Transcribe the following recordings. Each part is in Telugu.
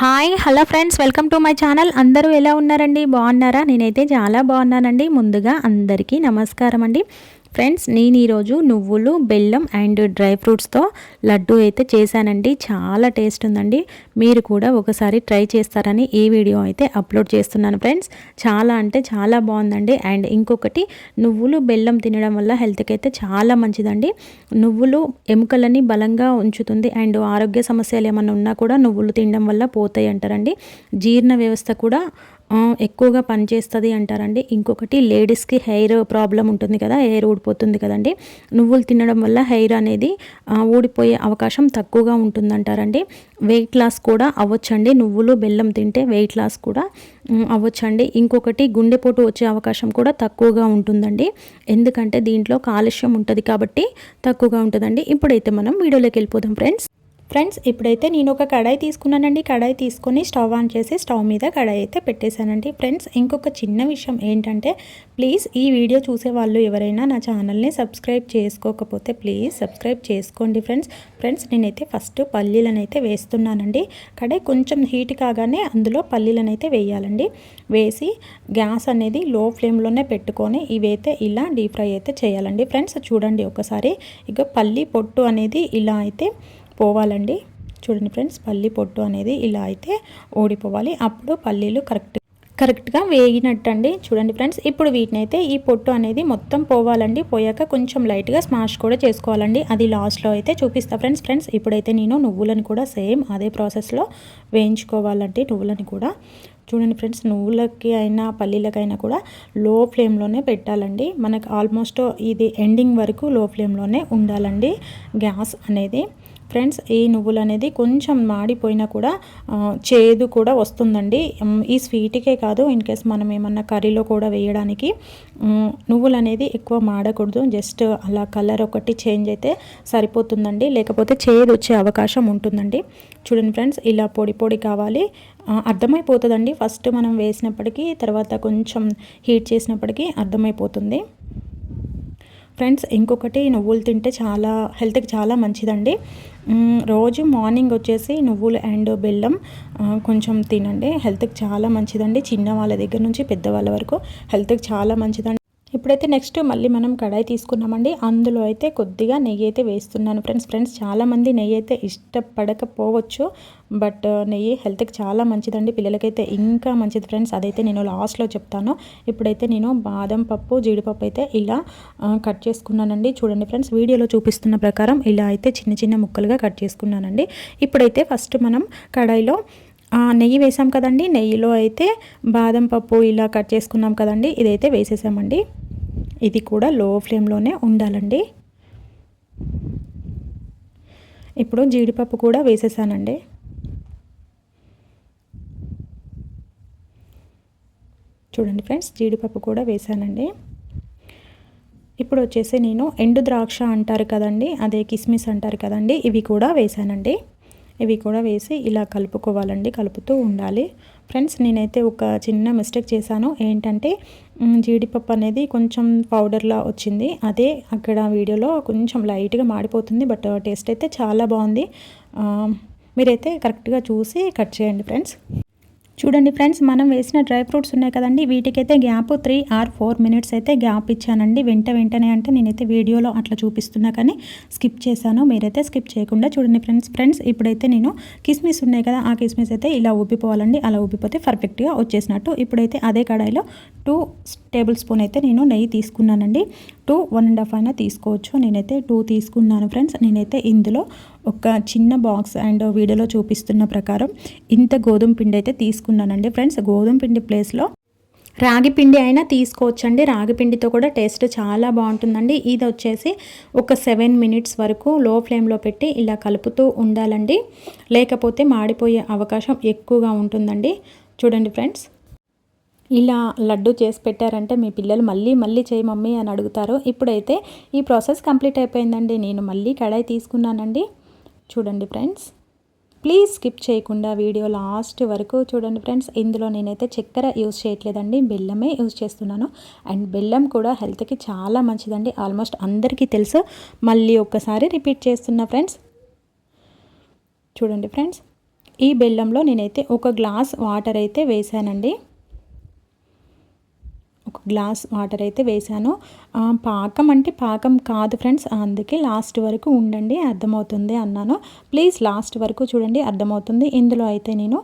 Hi hello friends welcome to my channel అందరూ ఎలా ఉన్నారండి? బాగున్నారా? నేనైతే చాలా బాగున్నానండి. ముందుగా అందరికీ నమస్కారం అండి ఫ్రెండ్స్ నేను ఈరోజు నువ్వులు బెల్లం అండ్ డ్రై ఫ్రూట్స్తో లడ్డు అయితే చేశానండి. చాలా టేస్ట్ ఉందండి. మీరు కూడా ఒకసారి ట్రై చేస్తారని ఈ వీడియో అయితే అప్లోడ్ చేస్తున్నాను ఫ్రెండ్స్. చాలా అంటే చాలా బాగుందండి. అండ్ ఇంకొకటి నువ్వులు బెల్లం తినడం వల్ల హెల్త్కి అయితే చాలా మంచిదండి. నువ్వులు ఎముకలని బలంగా ఉంచుతుంది. అండ్ ఆరోగ్య సమస్యలు ఏమైనా ఉన్నా కూడా నువ్వులు తినడం వల్ల పోతాయి అంటారండి జీర్ణ వ్యవస్థ కూడా ఎక్కువగా పనిచేస్తుంది అంటారండి. ఇంకొకటి లేడీస్కి హెయిర్ ప్రాబ్లం ఉంటుంది కదా హెయిర్ ఊడిపోతుంది కదండి. నువ్వులు తినడం వల్ల హెయిర్ అనేది ఊడిపోయే అవకాశం తక్కువగా ఉంటుందంటారండి. వెయిట్ లాస్ కూడా అవ్వచ్చండి. నువ్వులు బెల్లం తింటే వెయిట్ లాస్ కూడా అవ్వచ్చండి. ఇంకొకటి గుండెపోటు వచ్చే అవకాశం కూడా తక్కువగా ఉంటుందండి. ఎందుకంటే దీంట్లో కాలుష్యం ఉంటుంది కాబట్టి తక్కువగా ఉంటుందండి. ఇప్పుడైతే మనం వీడియోలోకి వెళ్ళిపోదాం ఫ్రెండ్స్. ఫ్రెండ్స్ ఇప్పుడైతే నేను ఒక కడాయి తీసుకున్నానండి. కడాయి తీసుకొని స్టవ్ ఆన్ చేసి స్టవ్ మీద కడాయి అయితే పెట్టేశానండి. ఫ్రెండ్స్ ఇంకొక చిన్న విషయం ఏంటంటే ప్లీజ్ ఈ వీడియో చూసే వాళ్ళు ఎవరైనా నా ఛానల్ని సబ్స్క్రైబ్ చేసుకోకపోతే ప్లీజ్ సబ్స్క్రైబ్ చేసుకోండి ఫ్రెండ్స్. ఫ్రెండ్స్ నేనైతే ఫస్ట్ పల్లీలనైతే వేస్తున్నానండి. కడాయి కొంచెం హీట్ కాగానే అందులో పల్లీలనైతే వేయాలండి. వేసి గ్యాస్ అనేది లో ఫ్లేమ్లోనే పెట్టుకొని ఇవైతే ఇలా డీప్ ఫ్రై అయితే చేయాలండి. ఫ్రెండ్స్ చూడండి ఒకసారి. ఇక పల్లీ పొట్టు అనేది ఇలా అయితే పోవాలండి. చూడండి ఫ్రెండ్స్ పల్లి పొట్టు అనేది ఇలా అయితే ఓడిపోవాలి అప్పుడు పల్లీలు కరెక్ట్ కరెక్ట్గా వేగినట్టండి. చూడండి ఫ్రెండ్స్ ఇప్పుడు వీటిని అయితే ఈ పొట్టు అనేది మొత్తం పోవాలండి. పోయాక కొంచెం లైట్గా స్మాష్ కూడా చేసుకోవాలండి. అది లాస్ట్లో అయితే చూపిస్తా ఫ్రెండ్స్ ఫ్రెండ్స్ ఇప్పుడైతే నేను నువ్వులను కూడా సేమ్ అదే ప్రాసెస్లో వేయించుకోవాలండి నువ్వులను కూడా. చూడండి ఫ్రెండ్స్ నువ్వులకి అయినా పల్లీలకైనా కూడా లో ఫ్లేమ్లోనే పెట్టాలండి. మనకు ఆల్మోస్ట్ ఇది ఎండింగ్ వరకు లో ఫ్లేమ్లోనే ఉండాలండి గ్యాస్ అనేది. ఫ్రెండ్స్ ఈ నువ్వులు అనేది కొంచెం మాడిపోయినా కూడా చేదు కూడా వస్తుందండి. ఈ స్వీట్కే కాదు ఇన్ కేస్ మనం ఏమన్నా కర్రీలో కూడా వేయడానికి నువ్వులు అనేది ఎక్కువ మాడకూడదు. జస్ట్ అలా కలర్ ఒకటి చేంజ్ అయితే సరిపోతుందండి. లేకపోతే చేదు వచ్చే అవకాశం ఉంటుందండి. చూడండి ఫ్రెండ్స్ ఇలా పొడి పొడి కావాలి. అర్థమైపోతుందండి. ఫస్ట్ మనం వేసినప్పటికీ తర్వాత కొంచెం హీట్ చేసినప్పటికీ అర్థమైపోతుంది. ఫ్రెండ్స్ ఇంకొకటి నువ్వులు తింటే చాలా హెల్త్కి చాలా మంచిదండి. రోజు మార్నింగ్ వచ్చేసి నువ్వులు అండ్ బెల్లం కొంచెం తినండి. హెల్త్కి చాలా మంచిదండి. చిన్న వాళ్ళ దగ్గర నుంచి పెద్దవాళ్ళ వరకు హెల్త్కి చాలా మంచిదండి. ఇప్పుడైతే నెక్స్ట్ మళ్ళీ మనం కడాయి తీసుకున్నామండి. అందులో అయితే కొద్దిగా నెయ్యి అయితే వేస్తున్నాను ఫ్రెండ్స్. ఫ్రెండ్స్ చాలామంది నెయ్యి అయితే ఇష్టపడకపోవచ్చు బట్ నెయ్యి హెల్త్కి చాలా మంచిదండి. పిల్లలకైతే ఇంకా మంచిది ఫ్రెండ్స్. అదైతే నేను లాస్ట్లో చెప్తాను. ఇప్పుడైతే నేను బాదం పప్పు జీడిపప్పు అయితే ఇలా కట్ చేసుకున్నానండి. చూడండి ఫ్రెండ్స్ వీడియోలో చూపిస్తున్న ప్రకారం ఇలా అయితే చిన్న చిన్న ముక్కలుగా కట్ చేసుకున్నానండి. ఇప్పుడైతే ఫస్ట్ మనం కడాయిలో నెయ్యి వేసాం కదండి. నెయ్యిలో అయితే బాదం పప్పు ఇలా కట్ చేసుకున్నాం కదండి. ఇదైతే వేసేసామండి. ఇది కూడా లో ఫ్లేమ్లోనే ఉండాలండి. ఇప్పుడు జీడిపప్పు కూడా వేసేసానండి. చూడండి ఫ్రెండ్స్ జీడిపప్పు కూడా వేసానండి. ఇప్పుడు వచ్చేసి నేను ఎండు ద్రాక్ష అంటారు కదండి అదే కిస్మిస్ అంటారు కదండి ఇవి కూడా వేసానండి. ఇవి కూడా వేసి ఇలా కలుపుకోవాలండి కలుపుతూ ఉండాలి. ఫ్రెండ్స్ నేనైతే ఒక చిన్న మిస్టేక్ చేశాను. ఏంటంటే జీడిపప్పు అనేది కొంచెం పౌడర్లా వచ్చింది. అదే అక్కడ వీడియోలో కొంచెం లైట్గా మాడిపోతుంది బట్ టేస్ట్ అయితే చాలా బాగుంది. మీరైతే కరెక్ట్గా చూసి కట్ చేయండి ఫ్రెండ్స్. చూడండి ఫ్రెండ్స్ మనం వేసిన డ్రై ఫ్రూట్స్ ఉన్నాయి కదండి వీటికైతే gap three or four minutes అయితే గ్యాప్ ఇచ్చానండి. వెంట వెంటనే అంటే నేనైతే వీడియోలో అట్లా చూపిస్తున్నా కానీ స్కిప్ చేశాను మీరైతే స్కిప్ చేయకుండా చూడండి ఫ్రెండ్స్. ఫ్రెండ్స్ ఇప్పుడైతే నేను కిస్మిస్ ఉన్నాయి కదా ఆ కిస్మిస్ అయితే ఇలా ఊపిపోవాలండి అలా ఊపిపోతే పర్ఫెక్ట్గా వచ్చేసినట్టు. ఇప్పుడైతే అదే కడాయిలో టూ టేబుల్ స్పూన్ అయితే నేను నెయ్యి తీసుకున్నానండి. టూ వన్ అండ్ హాఫ్ అయినా తీసుకోవచ్చు నేనైతే టూ తీసుకున్నాను ఫ్రెండ్స్. నేనైతే ఇందులో ఒక చిన్న బాక్స్ అండ్ వీడియోలో చూపిస్తున్న ప్రకారం ఇంత గోధుమ పిండి అయితే తీసుకున్నానండి. ఫ్రెండ్స్ గోధుమ పిండి ప్లేస్లో రాగి పిండి అయినా తీసుకోవచ్చండి. రాగి పిండితో కూడా టేస్ట్ చాలా బాగుంటుందండి. ఇది వచ్చేసి ఒక సెవెన్ మినిట్స్ వరకు లో ఫ్లేమ్లో పెట్టి ఇలా కలుపుతూ ఉండాలండి. లేకపోతే మాడిపోయే అవకాశం ఎక్కువగా ఉంటుందండి. చూడండి ఫ్రెండ్స్ ఇలా లడ్డు చేసి పెట్టారంటే మీ పిల్లలు మళ్ళీ మళ్ళీ చేయి మమ్మీ అని అడుగుతారు. ఇప్పుడైతే ఈ ప్రాసెస్ కంప్లీట్ అయిపోయిందండి. నేను మళ్ళీ కడాయి తీసుకున్నానండి. చూడండి ఫ్రెండ్స్. ప్లీజ్ స్కిప్ చేయకుండా వీడియో లాస్ట్ వరకు చూడండి ఫ్రెండ్స్. ఇందులో నేనైతే చక్కెర యూజ్ చేయట్లేదండి. బెల్లమే యూజ్ చేస్తున్నాను. అండ్ బెల్లం కూడా హెల్త్కి చాలా మంచిదండి. ఆల్మోస్ట్ అందరికీ తెలుసు. మళ్ళీ ఒక్కసారి రిపీట్ చేస్తున్నా ఫ్రెండ్స్. చూడండి ఫ్రెండ్స్. ఈ బెల్లంలో నేనైతే ఒక గ్లాస్ వాటర్ అయితే వేసానండి. ఒక గ్లాస్ వాటర్ అయితే వేసాను పాకం అంటే పాకం కాదు ఫ్రెండ్స్ అందుకే లాస్ట్ వరకు ఉండండి అర్థమవుతుంది అన్నాను. ప్లీజ్ లాస్ట్ వరకు చూడండి అర్థమవుతుంది. ఇందులో అయితే నేను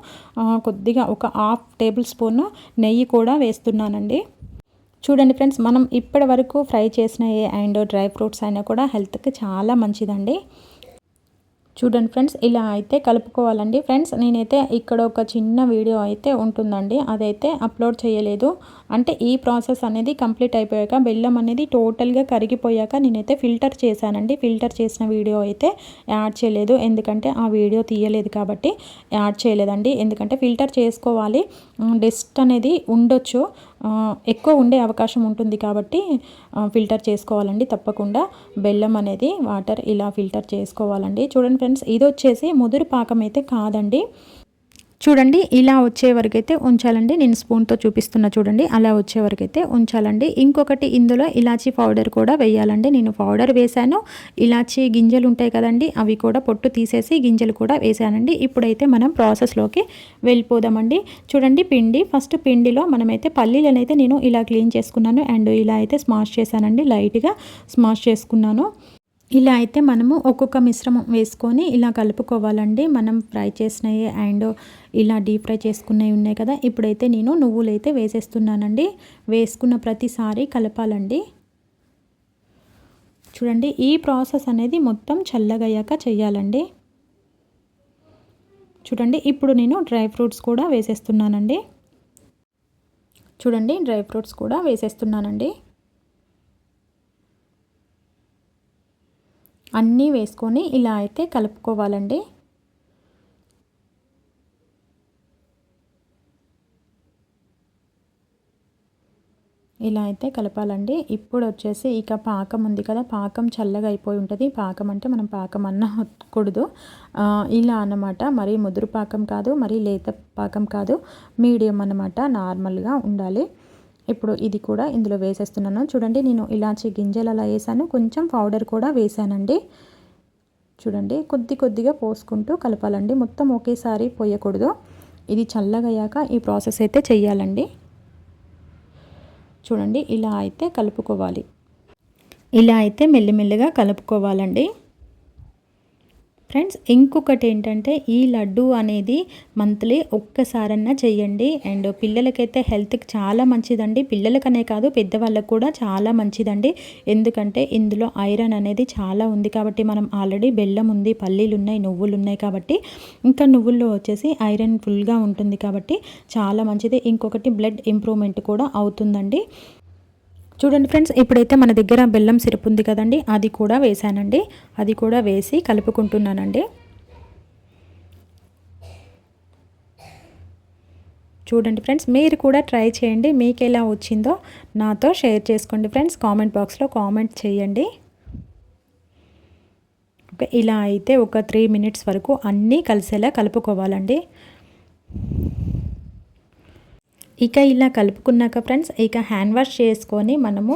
కొద్దిగా ఒక హాఫ్ టేబుల్ స్పూన్ నెయ్యి కూడా వేస్తున్నానండి. చూడండి ఫ్రెండ్స్ మనం ఇప్పటి వరకు ఫ్రై చేసిన ఏ అండ్ డ్రై ఫ్రూట్స్ అయినా కూడా హెల్త్కి చాలా మంచిదండి. చూడండి ఫ్రెండ్స్ ఇలా అయితే కలుపుకోవాలండి. ఫ్రెండ్స్ నేనైతే ఇక్కడ ఒక చిన్న వీడియో అయితే ఉంటుందండి అదైతే అప్లోడ్ చేయలేదు. అంటే ఈ ప్రాసెస్ అనేది కంప్లీట్ అయిపోయాక బెల్లం అనేది టోటల్గా కరిగిపోయాక నేనైతే ఫిల్టర్ చేశానండి. ఫిల్టర్ చేసిన వీడియో అయితే యాడ్ చేయలేదు. ఎందుకంటే ఆ వీడియో తీయలేదు కాబట్టి యాడ్ చేయలేదండి. ఎందుకంటే ఫిల్టర్ చేసుకోవాలి. డస్ట్ అనేది ఉండొచ్చు. ఎక్కువ ఉండే అవకాశం ఉంటుంది కాబట్టి ఫిల్టర్ చేసుకోవాలండి తప్పకుండా. బెల్లం అనేది వాటర్ ఇలా ఫిల్టర్ చేసుకోవాలండి. చూడండి ఫ్రెండ్స్ ఇది వచ్చేసి ముదురు పాకం అయితే కాదండి. చూడండి ఇలా వచ్చే వరకు అయితే ఉంచాలండి. నేను స్పూన్తో చూపిస్తున్నా చూడండి అలా వచ్చే వరకైతే ఉంచాలండి. ఇంకొకటి ఇందులో ఇలాచీ పౌడర్ కూడా వేయాలండి. నేను పౌడర్ వేశాను. ఇలాచీ గింజలు ఉంటాయి కదండి అవి కూడా పొట్టు తీసేసి గింజలు కూడా వేసానండి ఇప్పుడైతే మనం ప్రాసెస్లోకి వెళ్ళిపోదామండి. చూడండి పిండి. ఫస్ట్ పిండిలో మనమైతే పల్లీలను అయితే నేను ఇలా క్లీన్ చేసుకున్నాను. అండ్ ఇలా అయితే స్మాష్ చేశానండి. లైట్గా స్మాష్ చేసుకున్నాను. ఇలా అయితే మనము ఒక్కొక్క మిశ్రమం వేసుకొని ఇలా కలుపుకోవాలండి. మనం ఫ్రై చేసినవి అండ్ ఇలా డీప్ ఫ్రై చేసుకున్నవి ఉన్నాయి కదా ఇప్పుడైతే నేను నువ్వులు అయితే వేసేస్తున్నానండి. వేసుకున్న ప్రతిసారి కలపాలండి. చూడండి ఈ ప్రాసెస్ అనేది మొత్తం చల్లగయ్యాక చేయాలండి. చూడండి ఇప్పుడు నేను డ్రై ఫ్రూట్స్ కూడా వేసేస్తున్నానండి. చూడండి డ్రై ఫ్రూట్స్ కూడా వేసేస్తున్నానండి. అన్నీ వేసుకొని ఇలా అయితే కలుపుకోవాలండి. ఇలా అయితే కలపాలండి. ఇప్పుడు వచ్చేసి ఇక పాకం ఉంది కదా పాకం చల్లగా అయిపోయి ఉంటుంది. పాకం అంటే మనం పాకం అన్నకూడదు ఇలా అన్నమాట. మరి ముదురు పాకం కాదు మరి లేత పాకం కాదు. మీడియం అన్నమాట నార్మల్గా ఉండాలి. ఇప్పుడు ఇది కూడా ఇందులో వేసేస్తున్నాను. చూడండి నేను ఇలాచి గింజలు అలా వేసాను. కొంచెం పౌడర్ కూడా వేసానండి. చూడండి కొద్ది కొద్దిగా పోసుకుంటూ కలపాలండి. మొత్తం ఒకేసారి పోయకూడదు. ఇది చల్లగయ్యాక ఈ ప్రాసెస్ అయితే చెయ్యాలండి. చూడండి ఇలా అయితే కలుపుకోవాలి. ఇలా అయితే మెల్లిమెల్లిగా కలుపుకోవాలండి. ఫ్రెండ్స్ ఇంకొకటి ఏంటంటే ఈ లడ్డు అనేది మంత్లీ ఒక్కసారన్నా చేయండి. అండ్ పిల్లలకైతే హెల్త్కి చాలా మంచిదండి. పిల్లలకనే కాదు పెద్దవాళ్ళకు కూడా చాలా మంచిదండి. ఎందుకంటే ఇందులో ఐరన్ అనేది చాలా ఉంది కాబట్టి మనం ఆల్రెడీ బెల్లం ఉంది పల్లీలు ఉన్నాయి నువ్వులు ఉన్నాయి కాబట్టి. ఇంకా నువ్వుల్లో వచ్చేసి ఐరన్ ఫుల్గా ఉంటుంది కాబట్టి చాలా మంచిది. ఇంకొకటి బ్లడ్ ఇంప్రూవ్మెంట్ కూడా అవుతుందండి. చూడండి ఫ్రెండ్స్ ఇప్పుడైతే మన దగ్గర బెల్లం సిరప్ ఉంది కదండి అది కూడా వేసానండి అది కూడా వేసి కలుపుకుంటున్నానండి. చూడండి ఫ్రెండ్స్ మీరు కూడా ట్రై చేయండి మీకు ఎలా వచ్చిందో నాతో షేర్ చేసుకోండి ఫ్రెండ్స్ కామెంట్ బాక్స్లో కామెంట్ చేయండి. ఓకే ఇలా అయితే ఒక త్రీ మినిట్స్ వరకు అన్నీ కలిసేలా కలుపుకోవాలండి. ఇక ఇలా కలుపుకున్నాక ఫ్రెండ్స్ ఇక హ్యాండ్ వాష్ చేసుకొని మనము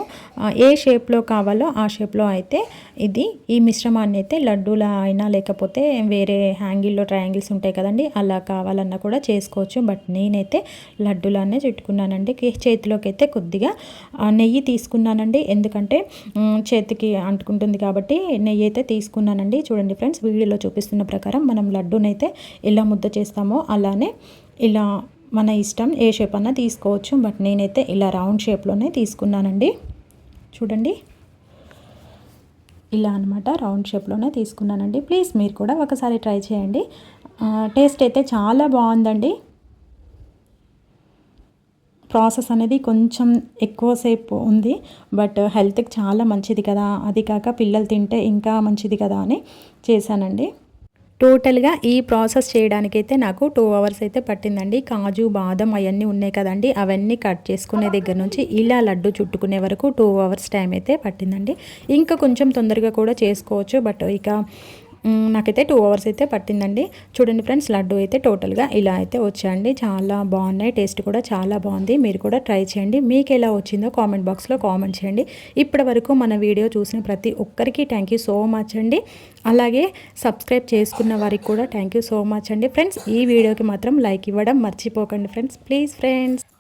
ఏ షేప్లో కావాలో ఆ షేప్లో అయితే ఇది ఈ మిశ్రమాన్ని అయితే లడ్డూల అయినా లేకపోతే వేరే హ్యాంగిల్లో ట్రయాంగిల్స్ ఉంటాయి కదండి అలా కావాలన్నా కూడా చేసుకోవచ్చు. బట్ నేనైతే లడ్డూలానే చుట్టుకున్నానండి చేతిలోకి అయితే కొద్దిగా నెయ్యి తీసుకున్నానండి. ఎందుకంటే చేతికి అంటుకుంటుంది కాబట్టి నెయ్యి అయితే తీసుకున్నానండి. చూడండి ఫ్రెండ్స్ వీడియోలో చూపిస్తున్న ప్రకారం మనం లడ్డూనైతే ఎలా ముద్ద చేస్తామో అలానే ఇలా మన ఇష్టం ఏ షేప్ అన్నా తీసుకోవచ్చు బట్ నేనైతే ఇలా రౌండ్ షేప్లోనే తీసుకున్నానండి. చూడండి. ఇలా అనమాట రౌండ్ షేప్లోనే తీసుకున్నానండి. ప్లీజ్ మీరు కూడా ఒకసారి ట్రై చేయండి. టేస్ట్ అయితే చాలా బాగుందండి. ప్రాసెస్ అనేది కొంచెం ఎక్కువసేపు ఉంది బట్ హెల్త్కి చాలా మంచిది కదా. అది కాక పిల్లలు తింటే ఇంకా మంచిది కదా అని చేశానండి. టోటల్గా ఈ ప్రాసెస్ చేయడానికైతే నాకు టూ అవర్స్ అయితే పట్టిందండి. కాజు బాదం అవన్నీ ఉన్నాయి కదండి. అవన్నీ కట్ చేసుకునే దగ్గర నుంచి ఇలా లడ్డు చుట్టుకునే వరకు టూ అవర్స్ టైం అయితే పట్టిందండి. ఇంకా కొంచెం తొందరగా కూడా చేసుకోవచ్చు. బట్ ఇక నాకైతే టూ అవర్స్ అయితే పట్టిందండి. చూడండి ఫ్రెండ్స్ లడ్డు అయితే టోటల్గా ఇలా అయితే వచ్చాయండి. చాలా బాగున్నాయి టేస్ట్ కూడా చాలా బాగుంది. మీరు కూడా ట్రై చేయండి. మీకు ఎలా వచ్చిందో కామెంట్ బాక్స్లో కామెంట్ చేయండి. ఇప్పటి వరకు మన వీడియో చూసిన ప్రతి ఒక్కరికి థ్యాంక్ యూ సో మచ్ అండి. అలాగే సబ్స్క్రైబ్ చేసుకున్న వారికి కూడా థ్యాంక్ యూ సో మచ్ అండి. ఫ్రెండ్స్ ఈ వీడియోకి మాత్రం లైక్ ఇవ్వడం మర్చిపోకండి. Friends please friends